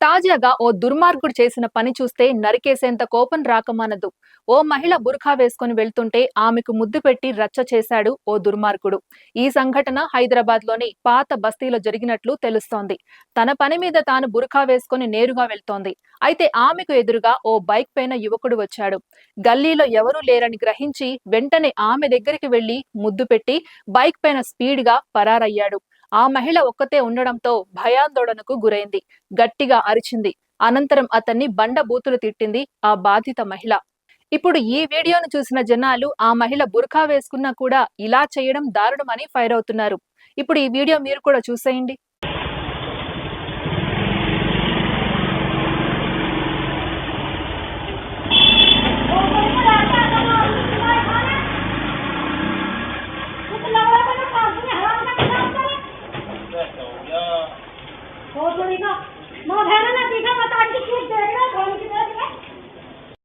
తాజాగా ఓ దుర్మార్గుడు చేసిన పని చూస్తే నరికేసేంత కోపం రాకమానదు. ఓ మహిళ బుర్ఖా వేసుకుని వెళ్తుంటే ఆమెకు ముద్దు పెట్టి రచ్చ చేశాడు ఓ దుర్మార్గుడు. ఈ సంఘటన హైదరాబాద్లోని పాత బస్తీలో జరిగినట్లు తెలుస్తోంది. తన పని మీద తాను బుర్ఖా వేసుకుని నేరుగా వెళ్తోంది. అయితే ఆమెకు ఎదురుగా ఓ బైక్ పైన యువకుడు వచ్చాడు. గల్లీలో ఎవరూ లేరని గ్రహించి వెంటనే ఆమె దగ్గరికి వెళ్ళి ముద్దు పెట్టి బైక్ పైన స్పీడ్గా పరారయ్యాడు. ఆ మహిళ ఒక్కతే ఉండడంతో భయాందోళనకు గురైంది. గట్టిగా అరిచింది. అనంతరం అతన్ని బండ బూతులు తిట్టింది ఆ బాధిత మహిళ. ఇప్పుడు ఈ వీడియోను చూసిన జనాలు ఆ మహిళ బుర్ఖా వేసుకున్నా కూడా ఇలా చేయడం దారుణమని ఫైర్ అవుతున్నారు. ఇప్పుడు ఈ వీడియో మీరు కూడా చూసేయండి.